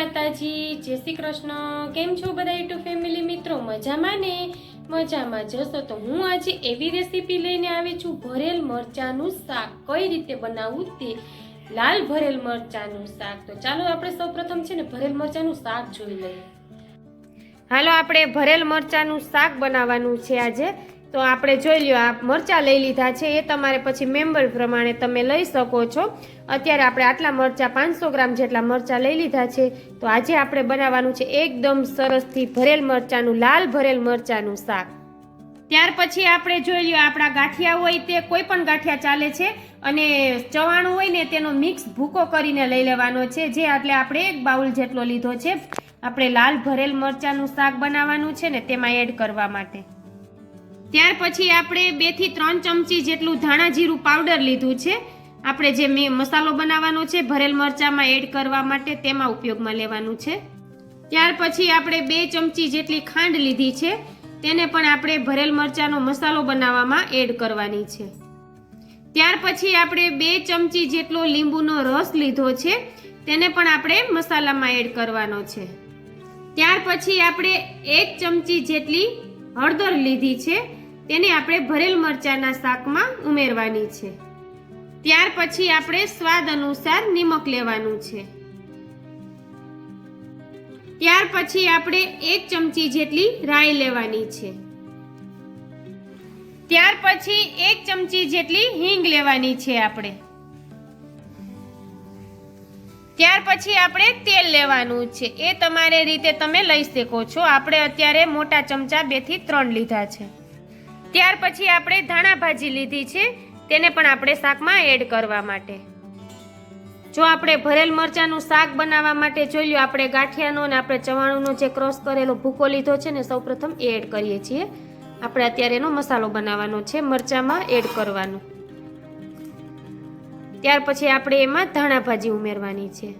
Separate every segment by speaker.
Speaker 1: માતાજી, જય શ્રી કૃષ્ણ. કેમ છો બધા યુટુ ફેમિલી મિત્રો? મજામાં ને? મજામાં જશો તો હું આજે એવી રેસીપી લઈને આવી છું. ભરેલ મરચાંનું શાક. કઈ રીતે બનાવવું તે? લાલ ભરેલ મરચાંનું શાક. તો ચાલો આપણે સૌપ્રથમ છે ને ભરેલ મરચાંનું શાક જોઈ લઈએ. હાલો, આપણે ભરેલ મરચાંનું શાક બનાવવાનું છે આજે. તો આપણે જોઈ લ્યો, આ મરચાં લઈ લીધા છે, એ તમારે પછી મેમ્બર પ્રમાણે તમે લઈ શકો છો. અત્યારે આપણે આટલા મરચાં, પાંચસો ગ્રામ જેટલા મરચાં લઈ લીધા છે. તો આજે આપણે બનાવવાનું છે એકદમ સરસથી ભરેલ મરચાંનું, લાલ ભરેલ મરચાંનું શાક. ત્યાર પછી આપણે જોઈ લ્યો, આપણા ગાંઠિયા હોય તે કોઈ પણ ગાંઠિયા ચાલે છે. અને ચવાણું હોય ને તેનો મિક્સ ભૂકો કરીને લઈ લેવાનો છે. જે એટલે આપણે એક બાઉલ જેટલો લીધો છે. આપણે લાલ ભરેલ મરચાંનું શાક બનાવવાનું છે ને, તેમાં એડ કરવા માટે. ત્યાર પછી આપણે બેથી ત્રણ ચમચી જેટલું ધાણા જીરું પાવડર લીધું છે. આપણે જે મેં મસાલો બનાવવાનો છે, ભરેલ મરચાંમાં એડ કરવા માટે તેમાં ઉપયોગમાં લેવાનું છે. ત્યાર પછી આપણે બે ચમચી જેટલી ખાંડ લીધી છે, તેને પણ આપણે ભરેલ મરચાંનો મસાલો બનાવવામાં એડ કરવાની છે. ત્યાર પછી આપણે બે ચમચી જેટલો લીંબુનો રસ લીધો છે, તેને પણ આપણે મસાલામાં એડ કરવાનો છે. ત્યાર પછી આપણે એક ચમચી જેટલી હળદર લીધી છે તેને આપણે ભરેલ મરચાંના શાકમાં ઉમેરવાની છે. ત્યાર પછી આપણે સ્વાદ અનુસાર નિમક લેવાનું છે. ત્યાર પછી આપણે એક ચમચી જેટલી રાઈ લેવાની છે. ત્યાર પછી એક ચમચી જેટલી હિંગ લેવાની છે આપણે. ત્યાર પછી આપણે તેલ લેવાનું છે. એ તમારે રીતે તમે લઈ શકો છો. આપણે અત્યારે મોટા ચમચા બેથી ત્રણ લીધા છે. ત્યાર પછી આપણે ધાણા ભાજી લીધી છે, તેને પણ આપણે શાકમાં એડ કરવા માટે. જો આપણે ભરેલ મરચાંનું શાક બનાવવા માટે જોઈ લો આપણે ગાંઠિયાનો અને આપણે ચવાણુંનો જે ક્રોસ કરેલો ભૂકો લીધો છે ને, સૌપ્રથમ એડ કરીએ છીએ. આપણે અત્યારે એનો મસાલો બનાવવાનો છે, મરચાંમાં એડ કરવાનો. ત્યાર પછી આપણે એમાં ધાણા ભાજી ઉમેરવાની છે.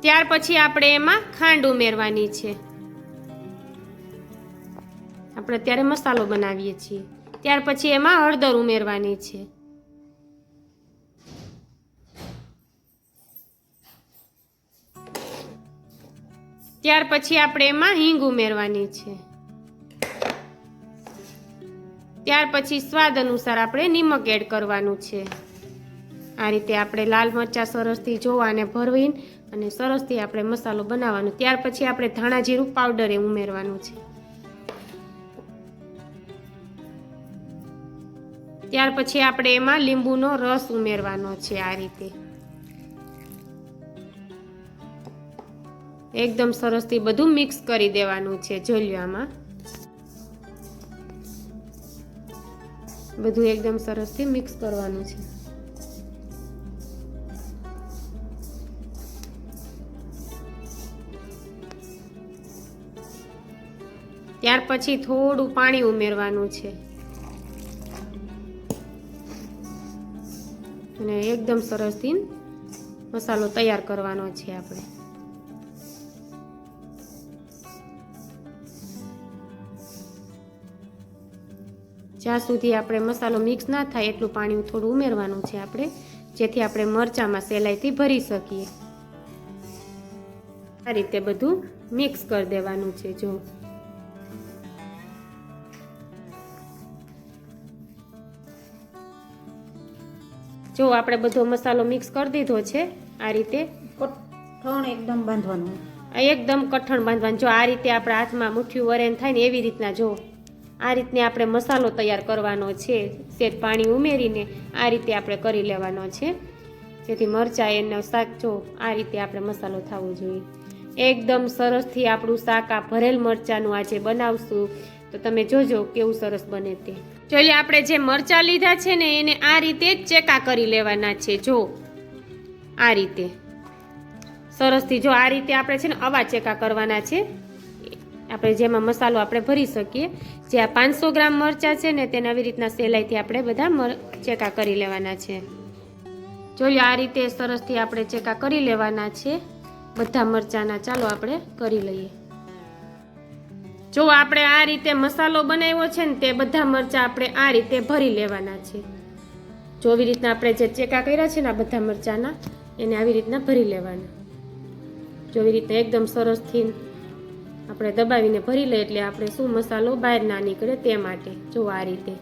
Speaker 1: ત્યાર પછી આપણે એમાં ખાંડ ઉમેરવાની છે. આપણે અત્યારે મસાલો બનાવીએ છીએ. ત્યાર પછી એમાં હળદર ઉમેરવાની છે. ત્યાર પછી આપણે એમાં હિંગ ઉમેરવાની છે. ત્યાર પછી સ્વાદ અનુસાર આપણે નિમક એડ કરવાનું છે. આ રીતે આપણે લાલ મરચાં સરસથી જોવા અને ભરવીને અને સરસથી આપણે મસાલો બનાવવાનો. ત્યાર પછી આપણે ધાણા જીરું પાવડર એ ઉમેરવાનું છે. ત્યાર પછી આપણે એમાં લીંબુનો રસ ઉમેરવાનો છે આ રીતે. એકદમ સરસથી બધું મિક્સ કરી દેવાનું છે જલિયામાં. બધું એકદમ સરસથી મિક્સ કરવાનું છે. ત્યાર પછી થોડું પાણી ઉમેરવાનું છે. અને એકદમ સરસથી મસાલો તૈયાર કરવાનો છે આપણે. જ્યાં સુધી આપણે મસાલો મિક્સ ના થાય એટલું પાણી થોડું ઉમેરવાનું છે આપણે, જેથી આપણે મરચાંમાં સહેલાઈથી ભરી શકીએ. આ રીતે બધું મિક્સ કરી દેવાનું છે જો. જો આપણે બધો મસાલો મિક્સ કરી દીધો છે આ રીતે.
Speaker 2: કઠણ એકદમ બાંધવાનું.
Speaker 1: એકદમ કઠણ બાંધવાનું. જો આ રીતે આપણા હાથમાં મુઠ્ઠીયું વરેન થાય ને એવી રીતના જો આ રીતને આપણે મસાલો તૈયાર કરવાનો છે. સેજ પાણી ઉમેરીને આ રીતે આપણે કરી લેવાનો છે. જેથી મરચાં એનો શાક જો આ રીતે આપણે મસાલો થવો જોઈએ. એકદમ સરસથી આપણું શાક આ ભરેલ મરચાંનું આજે બનાવશું. તો તમે જોજો કેવું સરસ બને તે. જોઈએ આપણે જે મરચાં લીધા છે ને એને આ રીતે જ ચેકા કરી લેવાના છે. જો આ રીતે. સરસથી જો આ રીતે આપણે છે ને આવા ચેકા કરવાના છે. આપણે જેમાં મસાલો આપણે ભરી શકીએ. જે આ પાંચસો ગ્રામ મરચાં છે ને તેને આવી રીતના સહેલાઈથી આપણે બધા મર ચેકા કરી લેવાના છે. જોઈએ આ રીતે સરસથી આપણે ચેકા કરી લેવાના છે. બધા મરચાંના ચાલો આપણે કરી લઈએ. જો આપણે આ રીતે મસાલો બનાવ્યો છે ને તે બધા મરચાં આપણે આ રીતે ભરી લેવાના છે. જો આવી રીતના આપણે જે ચેકા કર્યા છે ને આ બધા મરચાંના, એને આવી રીતના ભરી લેવાના. જો આવી રીતે એકદમ સરસથી આપણે દબાવીને ભરી લઈએ એટલે આપણે શું મસાલો બહાર ના નીકળે તે માટે. જો આ રીતે.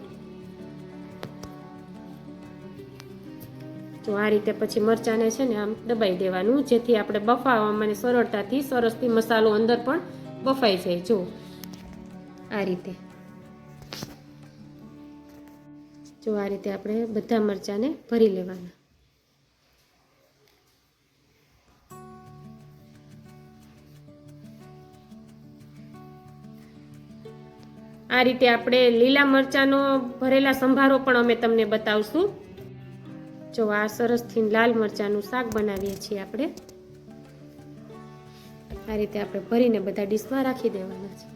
Speaker 1: તો આ રીતે પછી મરચાંને છે ને આમ દબાઈ દેવાનું, જેથી આપણે બફાવવામાં સરળતાથી સરસથી મસાલો અંદર પણ બફાઈ જાય. જો આ રીતે. જો આ રીતે આપણે બધા મરચાંને ભરી લેવાના. આ રીતે આપણે લીલા મરચાંનો ભરેલા સંભારો પણ અમે તમને બતાવશું. જો આ સરસથી લાલ મરચાંનું શાક બનાવીએ છીએ આપણે. આ રીતે આપણે ભરીને બધા ડીશમાં રાખી દેવાના છે.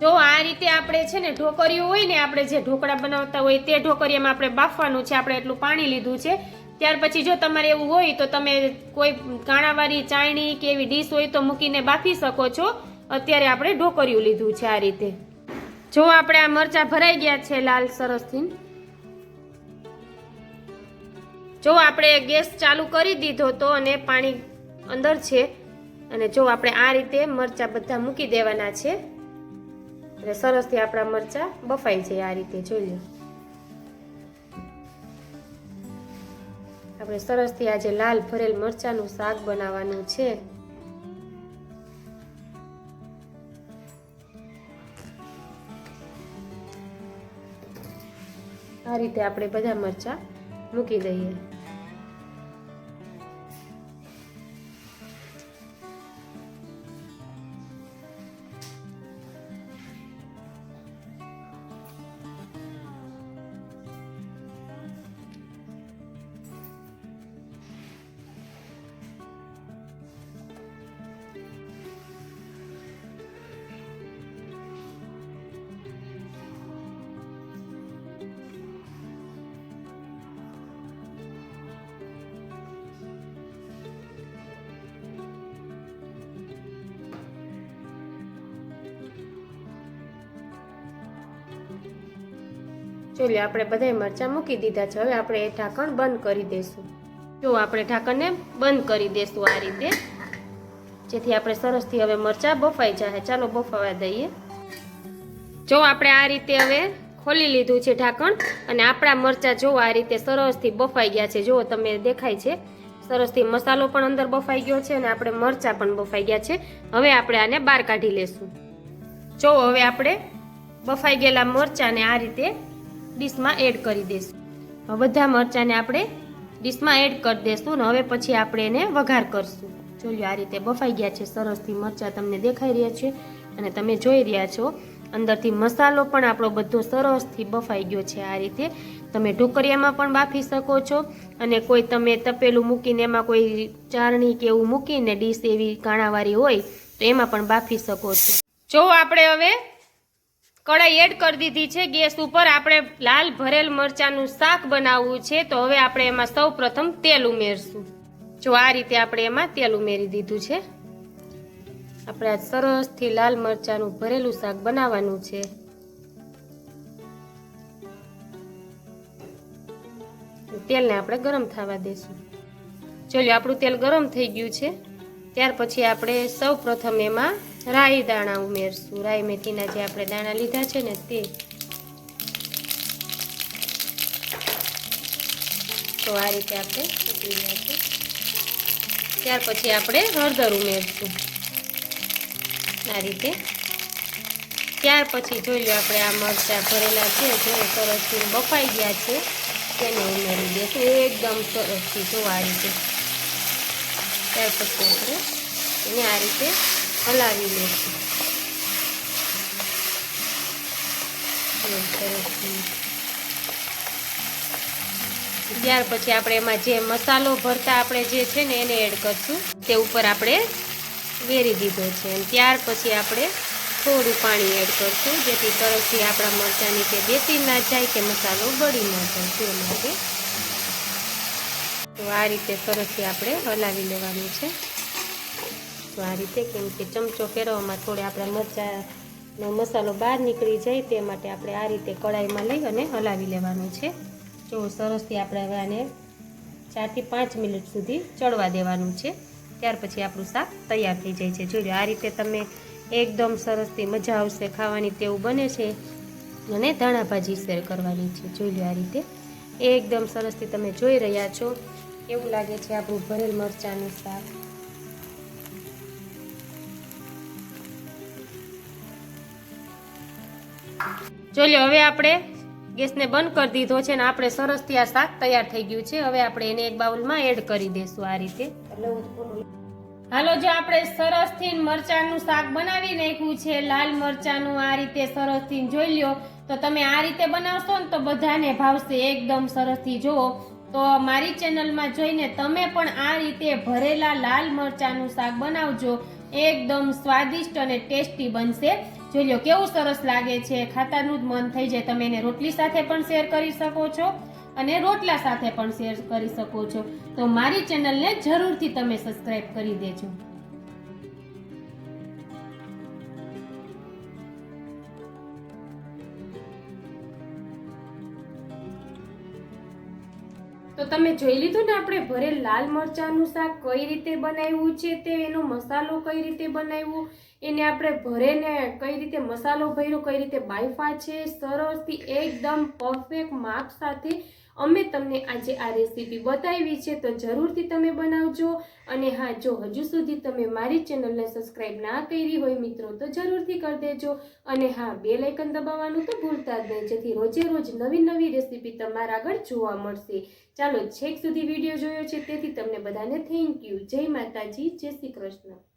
Speaker 1: જો આ રીતે આપણે છે ને ઢોકરીઓ હોય ને આપણે જે ઢોકળા બનાવતા હોય તે ઢોકરીયામાં આપણે બાફવાનું છે, આપણે એટલું પાણી લીધું છે. ત્યાર પછી જો તમારે એવું હોય તો તમે કોઈ કાણાવાળી ચાયણી કે એવી ડીશ હોય તો મૂકીને બાફી શકો છો. અત્યારે આપણે ઢોકરિયું લીધું છે આ રીતે. જો આપણે આ મરચા ભરાઈ ગયા છે લાલ સરસથી જો આપણે ગેસ ચાલુ કરી દીધો તો અને પાણી અંદર છે. અને જો આપણે આ રીતે મરચા બધા મૂકી દેવાના છે. એટલે સરસથી આપણા મરચા બફાઈ જાય આ રીતે, જોઈ લો. આપણે સરસથી આજે લાલ ભરેલ મરચાનું શાક બનાવવાનું છે. આ રીતે આપણે બધા મરચા મૂકી દઈએ. ચોલી આપણે બધાય મરચાં મૂકી દીધા છે. હવે આપણે એ ઢાંકણ બંધ કરી દઈશું જો આપણે ઢાંકણને બંધ કરી દઈશું આ રીતે. જેથી આપણે સરસથી હવે મરચાં બફાઈ જાય ચાલો બફાવા દઈએ. જો આપણે આ રીતે હવે ખોલી લીધું છે ઢાંકણ અને આપણા મરચાં જો આ રીતે સરસથી બફાઈ ગયા છે. જો તમે દેખાય છે, સરસથી મસાલો પણ અંદર બફાઈ ગયો છે અને આપણે મરચાં પણ બફાઈ ગયા છે. હવે આપણે આને બહાર કાઢી લેશું. જો હવે આપણે બફાઈ ગયેલા મરચાંને આ રીતે ડીશમાં એડ કરી દઈશું. બધા મરચાંને આપણે ડીશમાં એડ કરી દઈશું ને હવે પછી આપણે એને વઘાર કરશું. જોયું આ રીતે બફાઈ ગયા છે, સરસથી મરચાં તમને દેખાઈ રહ્યા છે અને તમે જોઈ રહ્યા છો, અંદરથી મસાલો પણ આપણો બધો સરસથી બફાઈ ગયો છે આ રીતે. તમે ઢોકરિયામાં પણ બાફી શકો છો અને કોઈ તમે તપેલું મૂકીને એમાં કોઈ ચારણી કે એવું મૂકીને ડીશ એવી કાણાવાળી હોય તો એમાં પણ બાફી શકો છો. જો આપણે હવે કઢાઈ એડ કરી દીધી છે. ગેસ ઉપર આપણે લાલ ભરેલ મરચાંનું શાક બનાવવું છે. તો હવે આપણે એમાં સૌ પ્રથમ તેલ ઉમેરશું. જો આ રીતે આપણે એમાં તેલ ઉમેરી દીધું છે. આપણે આ સરસથી લાલ મરચાંનું ભરેલું શાક બનાવવાનું છે. તેલને આપણે ગરમ થવા દઈશું ચલો, આપણું તેલ ગરમ થઈ ગયું છે. ત્યાર પછી આપણે સૌ પ્રથમ એમાં રાઈ દાણા ઉમેરશું. રાઈ મેથીના જે આપણે દાણા લીધા છે ને તે. તો આ રીતે આપણે ત્યાર પછી આપણે હળદર ઉમેરશું. આ રીતે. ત્યાર પછી જોઈ લો આપણે આ મરચાં ભરેલા છે, જે સરસથી બફાઈ ગયા છે, તેને ઉમેરી દઈશું એકદમ સરસથી જો આ રીતે. ત્યાર પછી આપણે એને આ રીતે હલાવી લઈશું. ત્યાર પછી આપણે એમાં જે મસાલો ભરતા આપણે જે છે ને એને એડ કરશું. તે ઉપર આપણે વેરી દીધો છે. ત્યાર પછી આપણે થોડું પાણી એડ કરશું, જેથી તરફથી આપણા મરચાંની કે બેસી ના જાય કે મસાલો બળી ના જાય તે માટે. તો આ રીતે સરસથી આપણે હલાવી લેવાનું છે. તો આ રીતે કેમ કે ચમચો ફેરવવામાં થોડે આપણે મરચાંનો મસાલો બહાર નીકળી જાય તે માટે આપણે આ રીતે કડાઈમાં લઈ અને હલાવી લેવાનું છે. જો સરસથી આપણે આને ચારથી પાંચ મિનિટ સુધી ચડવા દેવાનું છે. ત્યાર પછી આપણું શાક તૈયાર થઈ જાય છે. જોઈ આ રીતે તમે એકદમ સરસથી મજા આવશે ખાવાની તેવું બને છે. અને ધાણા ભાજી શેર કરવાની છે. જોઈ આ રીતે. એકદમ સરસથી તમે જોઈ રહ્યા છો. એવું લાગે છે આપણું ભરેલ મરચાંનું શાક. જોઈ લો હવે આપણે ગેસને બંધ કરી દીધો છે ને આપણે સરસથી આ શાક તૈયાર થઈ ગયું છે. હવે આપણે એને એક બાઉલમાં એડ કરી દઈશું આ રીતે. હાલો, જો આપણે સરસથી મરચાંનું શાક બનાવી નાખ્યું છે, લાલ મરચાંનું આ રીતે સરસથી જોઈ લ્યો. તો તમે આ રીતે બનાવશો ને તો બધાને ભાવશે એકદમ સરસથી જુઓ, તો મારી ચેનલમાં જોઈને તમે પણ આ રીતે ભરેલા લાલ મરચાંનું શાક બનાવજો. એકદમ સ્વાદિષ્ટ અને ટેસ્ટી બનશે. જોઈ લો, કેવું સરસ લાગે છે. ખાતાનું જ મન થઈ જાય. તમે એને રોટલી સાથે પણ શેર કરી શકો છો અને રોટલા સાથે પણ શેર કરી શકો છો. તો મારી ચેનલને જરૂરથી તમે સબસ્ક્રાઈબ કરી દેજો. તો તમે જોઈ લીધું ને આપણે ભરેલ લાલ મરચાંનું શાક કઈ રીતે બનાવ્યું છે તે, એનો મસાલો કઈ રીતે બનાવ્યો, એને આપણે ભરેને કઈ રીતે મસાલો ભર્યો, કઈ રીતે બાયફા છે સરસથી એકદમ પરફેક્ટ માપ સાથે અમે તમને આજે આ રેસીપી બતાવી છે, તો જરૂરથી તમે બનાવજો. અને હા, જો હજુ સુધી તમે મારી ચેનલને સબસ્ક્રાઈબ ના કરી હોય મિત્રો, તો જરૂરથી કરી દેજો. અને હા, બે લાઇકન દબાવવાનું તો ભૂલતા જ નહીં, જેથી રોજે રોજ નવી નવી રેસીપી તમારા આગળ જોવા મળશે. ચાલો છેક સુધી વીડિયો જોયો છે, તેથી તમને બધાને થેન્ક યુ જય માતાજી, જય શ્રી કૃષ્ણ.